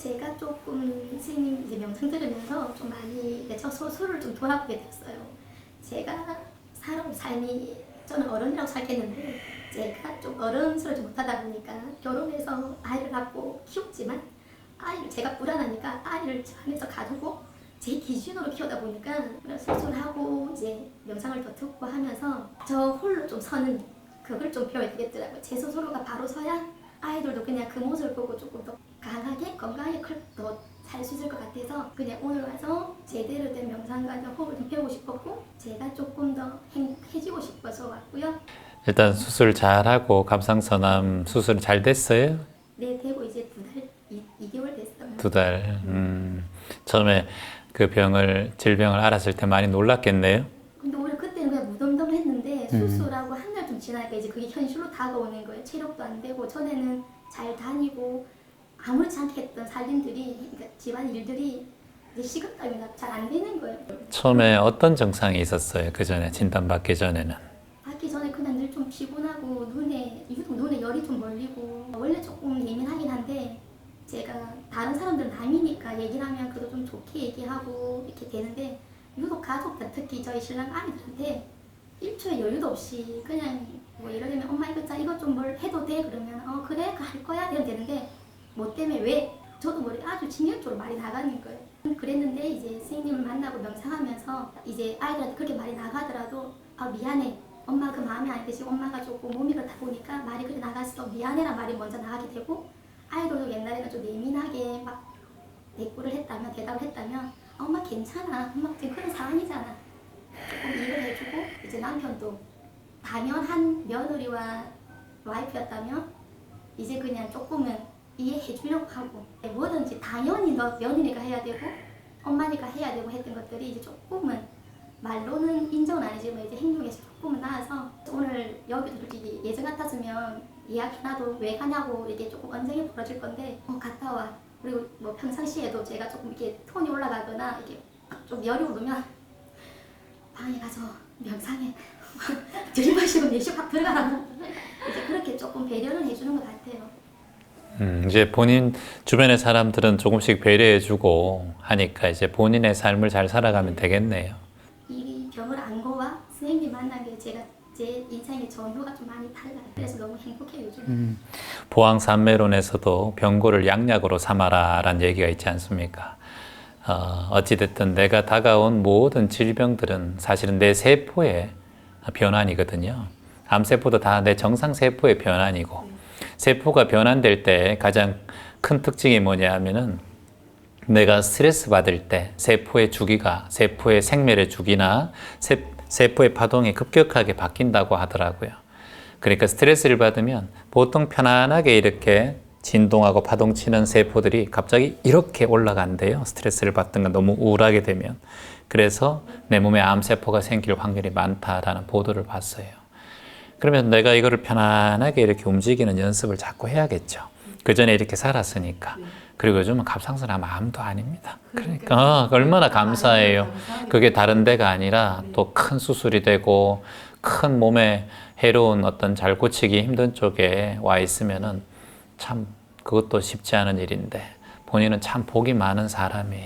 제가 조금 선생님 이제 명상 들으면서 좀 많이 저 스스로를 좀 돌아보게 됐어요. 제가 살아온 삶이 저는 어른이라고 살겠는데 제가 좀 어른스러지 못하다 보니까 결혼해서 아이를 갖고 키웠지만 아이를 제가 불안하니까 아이를 저 안에서 가두고 제 기준으로 키우다 보니까 수술하고 이제 명상을 더 듣고 하면서 저 홀로 좀 서는 그걸 좀 배워야 되겠더라고요. 제 스스로가 바로 서야 아이들도 그냥 그 모습을 보고 조금 더 강하게 건강하게 더살 수 있을 것 같아서 그냥 오늘 와서 제대로 된 명상과 호흡을 좀 배우고 싶었고 제가 조금 더 행복해지고 싶어서 왔고요. 일단 수술 잘하고 갑상선암 수술 잘 됐어요? 네, 되고 이제 두 달, 이, 2개월 됐어요. 두 달. 음, 처음에 그 병을 질병을 알았을 때 많이 놀랐겠네요. 근데 오히려 그때는 그냥 무덤덤했는데 수술하고 한 달 좀 지나니까 이제 그게 현실로 다가오는 거예요. 체력도 안 되고 전에는 잘 다니고 아무렇지 않게 했던 살림들이 그러니까 집안 일들이 이제 식은땀이 잘안 되는 거예요. 처음에 어떤 증상이 있었어요? 그 전에 진단 받기 전에는. 받기 전에 그냥 늘 좀 피곤하고 눈에 유독 눈에 열이 좀 몰리고 원래 조금 예민하긴 한데 제가 다른 사람들은 남이니까 얘기를 하면 그래도 좀 좋게 얘기하고 이렇게 되는데 유독 가족들 특히 저희 신랑 아이들한테 1초의 여유도 없이 그냥 뭐 예를 들면 엄마 이거 자 이거 좀 뭘 해도 돼? 그러면 어 그래? 그할 거야? 이러면 되는데 뭐 때문에 왜? 저도 모르게 아주 진열적으로 말이 나가는 거예요. 그랬는데 이제 선생님을 만나고 명상하면서 이제 아이들한테 그렇게 말이 나가더라도 아 미안해. 엄마 그 마음이 안 드시고 엄마가 조금 몸이 그렇다 보니까 말이 그렇게 나갔어. 미안해란 말이 먼저 나가게 되고 아이들도 옛날에는 좀 예민하게 막 대꾸를 했다면 대답을 했다면 아, 엄마 괜찮아. 엄마 지금 그런 상황이잖아 조금 이해를 해주고 이제 남편도 당연한 며느리와 와이프였다면 이제 그냥 조금은 이해해 주려고 하고 뭐든지 당연히 너 며느리가 해야 되고 엄마니까 해야 되고 했던 것들이 이제 조금은 말로는 인정은 아니지만 이제 행동에서 조금은 나아서 오늘 여기도 솔직히 예전 같았으면 이야기나도 왜 가냐고 이게 조금 언쟁이 벌어질 건데 어 갔다 와. 그리고 뭐 평상시에도 제가 조금 이렇게 톤이 올라가거나 이게 좀 열이 오르면 방에 가서 명상해 들이마시고 내쉬고 확 들어가라고 이제 그렇게 조금 배려는 해주는 것 같아요. 음, 이제 본인 주변의 사람들은 조금씩 배려해주고 하니까 이제 본인의 삶을 잘 살아가면 되겠네요. 이 병을 안고와 선생님 만난 게 제가 제 인생의 전후가 좀 많이 달라요. 그래서 너무 행복해요 요즘. 보항산매론에서도 병고를 양약으로 삼아라라는 얘기가 있지 않습니까? 어, 어찌됐든 내가 다가온 모든 질병들은 사실은 내 세포의 변환이거든요. 암세포도 다 내 정상 세포의 변환이고, 세포가 변환될 때 가장 큰 특징이 뭐냐 하면은 내가 스트레스 받을 때 세포의 주기가, 세포의 생멸의 주기나 세, 세포의 파동이 급격하게 바뀐다고 하더라고요. 그러니까 스트레스를 받으면 보통 편안하게 이렇게 진동하고 파동치는 세포들이 갑자기 이렇게 올라간대요. 스트레스를 받든 건 너무 우울하게 되면. 그래서 내 몸에 암세포가 생길 확률이 많다라는 보도를 봤어요. 그러면 내가 이거를 편안하게 이렇게 움직이는 연습을 자꾸 해야겠죠. 그 전에 이렇게 살았으니까. 그리고 요즘은 갑상선암 암도 아닙니다. 그러니까 어, 얼마나 감사해요. 그게 다른 데가 아니라 또 큰 수술이 되고 큰 몸에 해로운 어떤 잘 고치기 힘든 쪽에 와 있으면은 참 그것도 쉽지 않은 일인데 본인은 참 복이 많은 사람이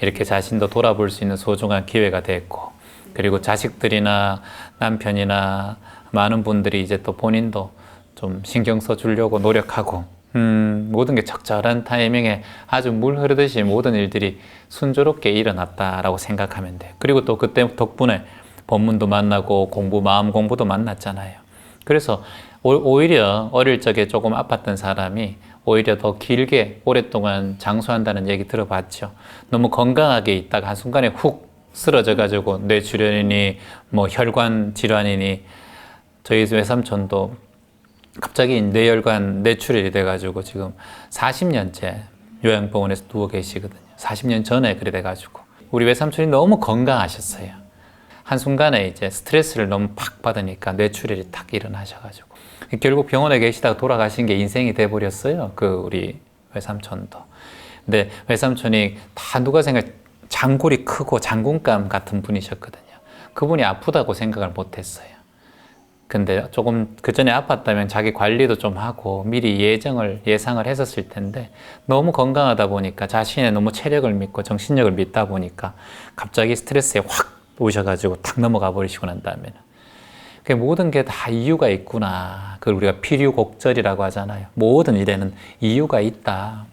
이렇게 자신도 돌아볼 수 있는 소중한 기회가 됐고 그리고 자식들이나 남편이나 많은 분들이 이제 또 본인도 좀 신경 써 주려고 노력하고 음, 모든 게 적절한 타이밍에 아주 물 흐르듯이 모든 일들이 순조롭게 일어났다라고 생각하면 돼요. 그리고 또 그때 덕분에 법문도 만나고 공부, 마음 공부도 만났잖아요. 그래서 오- 오히려 어릴 적에 조금 아팠던 사람이 오히려 더 길게 오랫동안 장수한다는 얘기 들어봤죠. 너무 건강하게 있다가 한순간에 훅 쓰러져 가지고 뇌출혈이니 뭐 혈관 질환이니 저희 외삼촌도 갑자기 뇌혈관 뇌출혈이 돼가지고 지금 40년째 요양병원에서 누워 계시거든요. 40년 전에 그래 돼가지고 우리 외삼촌이 너무 건강하셨어요. 한순간에 이제 스트레스를 너무 팍 받으니까 뇌출혈이 탁 일어나셔가지고 결국 병원에 계시다가 돌아가신 게 인생이 돼버렸어요. 그 우리 외삼촌도. 근데 외삼촌이 다 누가 생각 장골이 크고 장군감 같은 분이셨거든요. 그분이 아프다고 생각을 못했어요. 근데 조금 그 전에 아팠다면 자기 관리도 좀 하고 미리 예정을 예상을 했었을 텐데 너무 건강하다 보니까 자신의 너무 체력을 믿고 정신력을 믿다 보니까 갑자기 스트레스에 확 오셔가지고 탁 넘어가 버리시고 난 다음에는 그 모든 게 다 이유가 있구나. 그걸 우리가 필요곡절이라고 하잖아요. 모든 일에는 이유가 있다.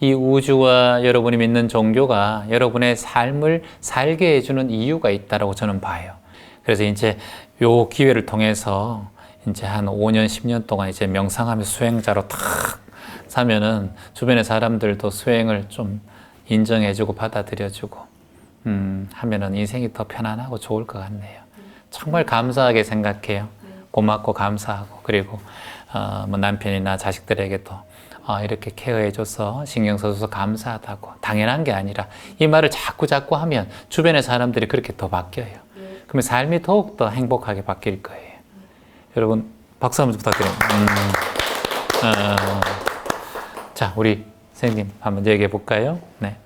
이 우주와 여러분이 믿는 종교가 여러분의 삶을 살게 해주는 이유가 있다라고 저는 봐요. 그래서 이제 요 기회를 통해서 이제 한 5년, 10년 동안 이제 명상하면서 수행자로 탁 사면은 주변의 사람들도 수행을 좀 인정해주고 받아들여주고 음, 하면은 인생이 더 편안하고 좋을 것 같네요. 정말 감사하게 생각해요. 고맙고 감사하고 그리고 어, 뭐 남편이나 자식들에게도 어, 이렇게 케어해줘서 신경 써줘서 감사하다고 당연한 게 아니라 이 말을 자꾸 자꾸 하면 주변의 사람들이 그렇게 더 바뀌어요. 그러면 삶이 더욱 더 행복하게 바뀔 거예요. 여러분 박수 한번 부탁드립니다. 음, 어, 자 우리 선생님 한번 얘기해 볼까요? 네.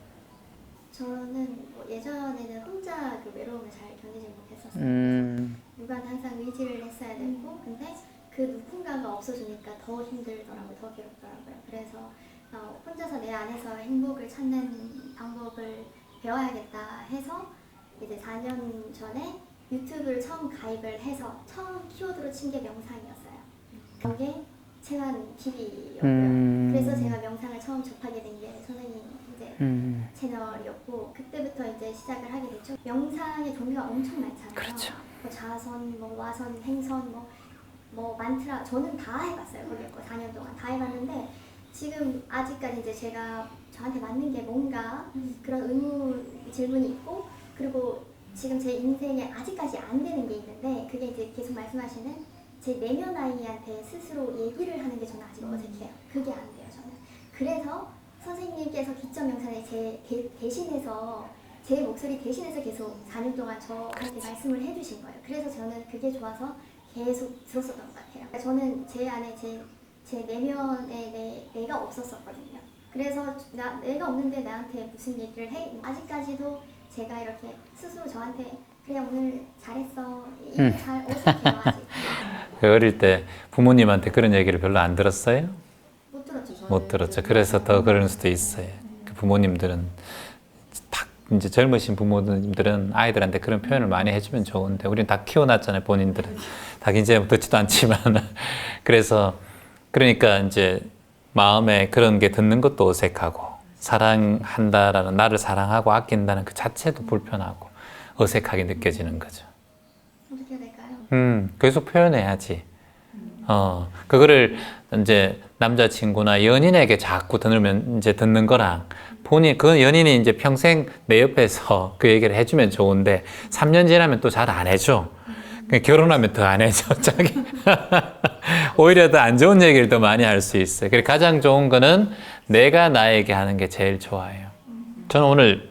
저는 뭐 예전에는 혼자 그 외로움을 잘 견디지 못했었어요. 음, 누구한테 항상 의지를 근데 그 누군가가 없어지니까 더 힘들더라고요 더 괴롭더라고요. 그래서 어, 혼자서 내 안에서 행복을 찾는 방법을 배워야겠다 해서 이제 4년 전에 유튜브를 처음 가입을 해서 처음 키워드로 친 게 명상이었어요. 그게 체한 길이였고요. 음. 그래서 제가 명상을 처음 접하게 된 게 선생님 이제 음, 채널이었고 그때부터 이제 시작을 하게 됐죠. 명상의 종류가 엄청 많잖아요. 그렇죠. 뭐 자선, 뭐 와선, 행선, 뭐, 뭐 만트라 저는 다 해봤어요 거기 거 4년 동안 다 해봤는데 지금 아직까지 이제 제가 저한테 맞는 게 뭔가 그런 의무 질문이 있고 그리고 지금 제 인생에 아직까지 안 되는 게 있는데 그게 이제 계속 말씀하시는 제 내면 아이한테 스스로 얘기를 하는 게 저는 아직 어색해요. 그게 안 돼요 저는. 그래서 선생님께서 기점 영상에 제 대, 대신해서 제 목소리 대신해서 계속 4년 동안 저한테 말씀을 해주신 거예요. 그래서 저는 그게 좋아서 계속 들었었던 것 같아요. 저는 제 안에 제, 제 내면에 내, 내가 없었었거든요. 그래서 나, 내가 없는데 나한테 무슨 얘기를 해? 아직까지도 제가 이렇게 스스로 저한테 그래 오늘 잘했어. 이게 음. 잘 어색해요 아직. 그 어릴 때 부모님한테 그런 얘기를 별로 안 들었어요? 못 들었죠. 못 들었죠. 그래서 더 그럴 수도 있어요. 그 부모님들은 딱 이제 젊으신 부모님들은 아이들한테 그런 표현을 많이 해주면 좋은데 우리는 다 키워놨잖아요. 본인들은 다 이제 듣지도 않지만 그래서 그러니까 이제 마음에 그런 게 듣는 것도 어색하고 사랑한다라는 나를 사랑하고 아낀다는 그 자체도 불편하고 어색하게 느껴지는 거죠. 어떻게 될까요? 음, 계속 표현해야지. 어, 그거를 이제 남자친구나 연인에게 자꾸 들으면 이제 듣는 거랑 본인, 그 연인이 이제 평생 내 옆에서 그 얘기를 해주면 좋은데 3년 지나면 또 잘 안 해줘. 그러니까 결혼하면 더 안 해줘. 자기. 오히려 더 안 좋은 얘기를 더 많이 할 수 있어요. 그래서 가장 좋은 거는 내가 나에게 하는 게 제일 좋아요. 저는 오늘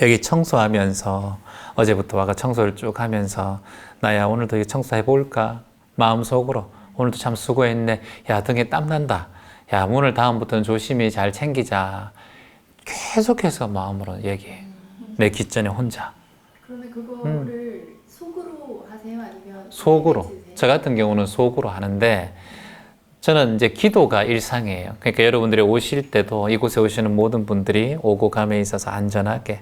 여기 청소하면서 어제부터 와가 청소를 쭉 하면서 나야 오늘도 이 청소해 볼까 마음속으로 오늘도 참 수고했네. 야 등에 땀 난다. 야 오늘 다음부터는 조심히 잘 챙기자. 계속해서 마음으로 얘기해. 내 귓전에 혼자. 그러면 그거를 속으로 하세요? 아니면 속으로? 저 같은 경우는 속으로 하는데 저는 이제 기도가 일상이에요. 그러니까 여러분들이 오실 때도 이곳에 오시는 모든 분들이 오고 감에 있어서 안전하게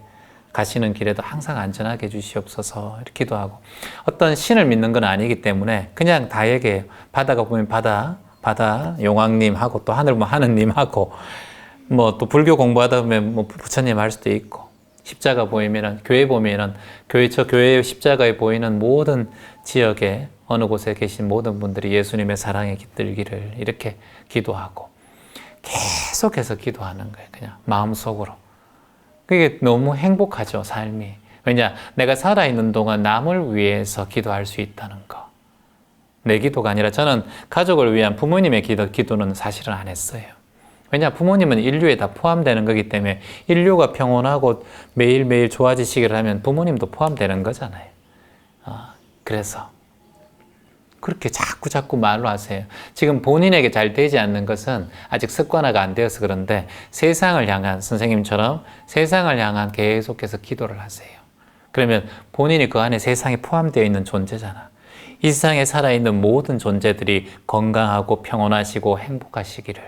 가시는 길에도 항상 안전하게 해주시옵소서 이렇게 기도하고 어떤 신을 믿는 건 아니기 때문에 그냥 다 얘기해요. 바다가 보면 바다, 바다 용왕님하고 또 하늘 보면 하느님하고 뭐 또 불교 공부하다 보면 뭐 부처님 할 수도 있고 십자가 보이면은 교회 보면은 교회 저 교회 십자가에 보이는 모든 지역에 어느 곳에 계신 모든 분들이 예수님의 사랑에 깃들기를 이렇게 기도하고 계속해서 기도하는 거예요. 그냥 마음속으로. 그게 너무 행복하죠, 삶이. 왜냐, 내가 살아있는 동안 남을 위해서 기도할 수 있다는 거. 내 기도가 아니라 저는 가족을 위한 부모님의 기도, 기도는 사실은 안 했어요. 왜냐, 부모님은 인류에 다 포함되는 거기 때문에 인류가 평온하고 매일매일 좋아지시기를 하면 부모님도 포함되는 거잖아요. 어, 그래서 그렇게 자꾸 자꾸 말로 하세요. 지금 본인에게 잘 되지 않는 것은 아직 습관화가 안 되어서 그런데 세상을 향한 선생님처럼 세상을 향한 계속해서 기도를 하세요. 그러면 본인이 그 안에 세상에 포함되어 있는 존재잖아. 이 세상에 살아있는 모든 존재들이 건강하고 평온하시고 행복하시기를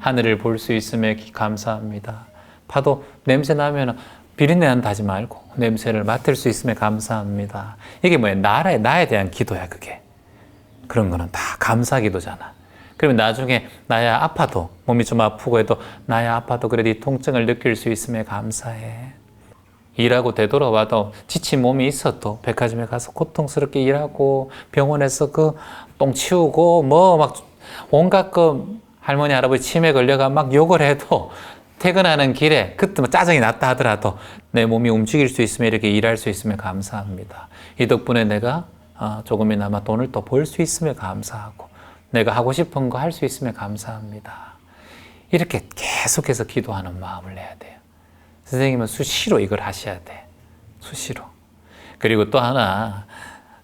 하늘을 볼 수 있음에 기- 감사합니다. 파도 냄새 나면 비린내 난다 하지 말고 냄새를 맡을 수 있음에 감사합니다. 이게 뭐야? 나라에 나에 대한 기도야 그게. 그런 거는 다 감사 기도잖아. 그러면 나중에 나야 아파도 몸이 좀 아프고 해도 나야 아파도 그래도 이 통증을 느낄 수 있음에 감사해. 일하고 되돌아와도 지친 몸이 있어도 백화점에 가서 고통스럽게 일하고 병원에서 그 똥 치우고 뭐 막 온갖 그 할머니 할아버지 치매 걸려가 막 욕을 해도 퇴근하는 길에 그때 뭐 짜증이 났다 하더라도 내 몸이 움직일 수 있으면 이렇게 일할 수 있으면 감사합니다. 이 덕분에 내가 어, 조금이나마 돈을 또 벌 수 있으면 감사하고 내가 하고 싶은 거 할 수 있으면 감사합니다. 이렇게 계속해서 기도하는 마음을 내야 돼요. 선생님은 수시로 이걸 하셔야 돼. 수시로. 그리고 또 하나,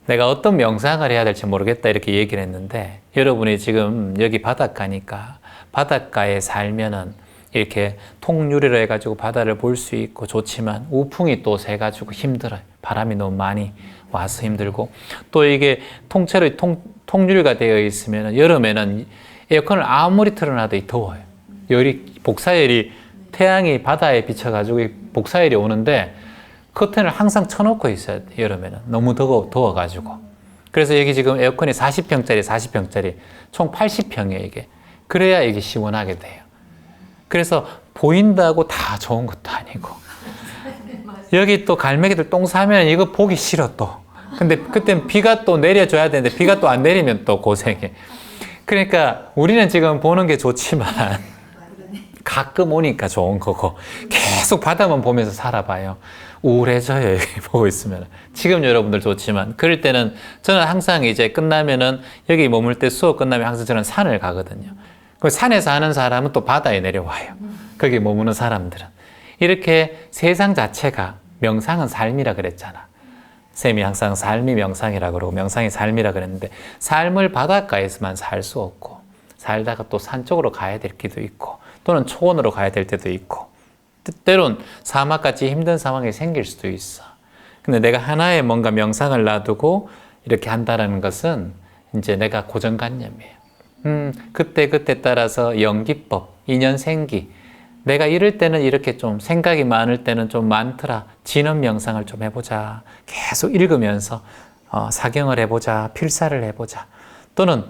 내가 어떤 명상을 해야 될지 모르겠다 이렇게 얘기를 했는데, 여러분이 지금 여기 바닷가니까, 바닷가에 살면은 이렇게 통유리로 해가지고 바다를 볼 수 있고 좋지만, 우풍이 또 세가지고 힘들어요. 바람이 너무 많이 와서 힘들고, 또 이게 통째로 통, 통유리가 되어 있으면 여름에는 에어컨을 아무리 틀어놔도 더워요. 열이, 복사열이 태양이 바다에 비쳐가지고 이 복사열이 오는데 커튼을 항상 쳐놓고 있어야 돼 여름에는. 너무 더워 더워가지고. 그래서 여기 지금 에어컨이 40평짜리 40평짜리 총 80평이에요 이게. 그래야 이게 시원하게 돼요. 그래서 보인다고 다 좋은 것도 아니고 여기 또 갈매기들 똥 싸면 이거 보기 싫어 또 근데 그땐 비가 또 내려줘야 되는데 비가 또 안 내리면 또 고생해 그러니까 우리는 지금 보는 게 좋지만 가끔 오니까 좋은 거고 계속 바다만 보면서 살아봐요. 우울해져요. 여기 보고 있으면. 지금 여러분들 좋지만 그럴 때는 저는 항상 이제 끝나면은 여기 머물 때 수업 끝나면 항상 저는 산을 가거든요. 그 산에서 하는 사람은 또 바다에 내려와요. 거기 머무는 사람들은. 이렇게 세상 자체가 명상은 삶이라 그랬잖아. 쌤이 항상 삶이 명상이라 그러고 명상이 삶이라 그랬는데 삶을 바닷가에서만 살 수 없고 살다가 또 산 쪽으로 가야 될 기도 있고 또는 초원으로 가야 될 때도 있고 때론 사막같이 힘든 상황이 생길 수도 있어. 근데 내가 하나의 뭔가 명상을 놔두고 이렇게 한다라는 것은 이제 내가 고정관념이에요. 음, 그때 그때 따라서 연기법, 인연생기. 내가 이럴 때는 이렇게 좀 생각이 많을 때는 좀 많더라. 진원 명상을 좀 해보자. 계속 읽으면서 어, 사경을 해보자. 필사를 해보자. 또는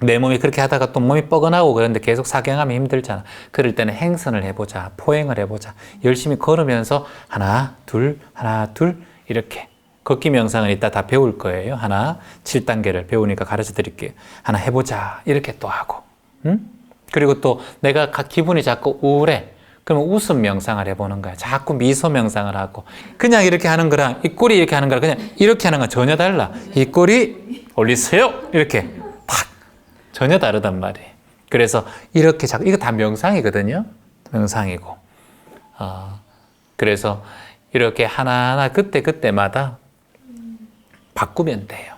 내 몸이 그렇게 하다가 또 몸이 뻐근하고 그런데 계속 사경하면 힘들잖아. 그럴 때는 행선을 해보자. 포행을 해보자. 열심히 걸으면서 하나, 둘, 하나, 둘 이렇게. 걷기 명상은 이따 다 배울 거예요. 하나, 7단계를 배우니까 가르쳐 드릴게요. 하나 해보자. 이렇게 또 하고. 응? 그리고 또 내가 각 기분이 자꾸 우울해. 그러면 웃음 명상을 해보는 거야. 자꾸 미소 명상을 하고. 그냥 이렇게 하는 거랑 이 꼬리 이렇게 하는 거랑 그냥 이렇게 하는 건 전혀 달라. 이 꼬리 올리세요. 이렇게 탁. 전혀 다르단 말이에요. 그래서 이렇게 자꾸, 이거 다 명상이거든요. 명상이고. 어, 그래서 이렇게 하나하나 그때그때마다 바꾸면 돼요.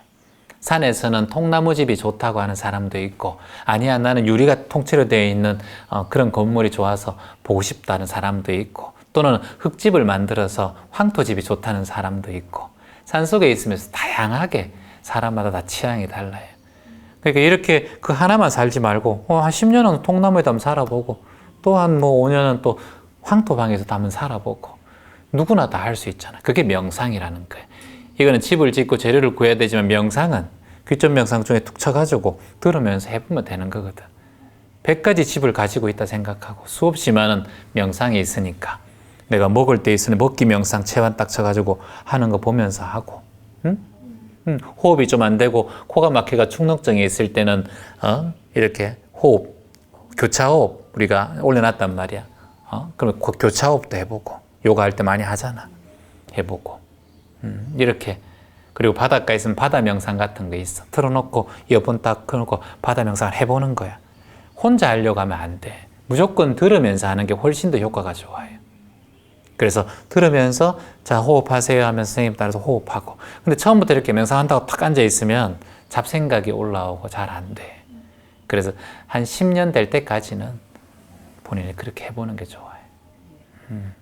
산에서는 통나무집이 좋다고 하는 사람도 있고, 아니야, 나는 유리가 통째로 되어 있는 어, 그런 건물이 좋아서 보고 싶다는 사람도 있고, 또는 흙집을 만들어서 황토집이 좋다는 사람도 있고, 산 속에 있으면서 다양하게 사람마다 다 취향이 달라요. 그러니까 이렇게 그 하나만 살지 말고, 어, 한 10년은 통나무에다 한번 살아보고, 또 한 뭐 5년은 또 황토방에서 한번 살아보고, 누구나 다 할 수 있잖아. 그게 명상이라는 거예요. 이거는 집을 짓고 재료를 구해야 되지만 명상은 귀점 명상 중에 툭 쳐가지고 들으면서 해보면 되는 거거든. 100가지 집을 가지고 있다 생각하고 수없이 많은 명상이 있으니까 내가 먹을 때 있으니 먹기 명상 체반 딱 쳐가지고 하는 거 보면서 하고 응? 응. 호흡이 좀 안 되고 코가 막혀가 축농증이 있을 때는 어? 이렇게 호흡 교차호흡 우리가 올려놨단 말이야. 어? 그러면 그 교차호흡도 해보고 요가 할 때 많이 하잖아. 해보고 음, 이렇게 그리고 바닷가에 있으면 바다 명상 같은 거 있어. 틀어놓고 이어폰 딱 켜놓고 바다 명상을 해보는 거야. 혼자 하려고 하면 안 돼. 무조건 들으면서 하는 게 훨씬 더 효과가 좋아요. 그래서 들으면서 자 호흡하세요 하면서 선생님 따라서 호흡하고 근데 처음부터 이렇게 명상한다고 탁 앉아 있으면 잡생각이 올라오고 잘 안 돼. 그래서 한 10년 될 때까지는 본인이 그렇게 해보는 게 좋아요. 음.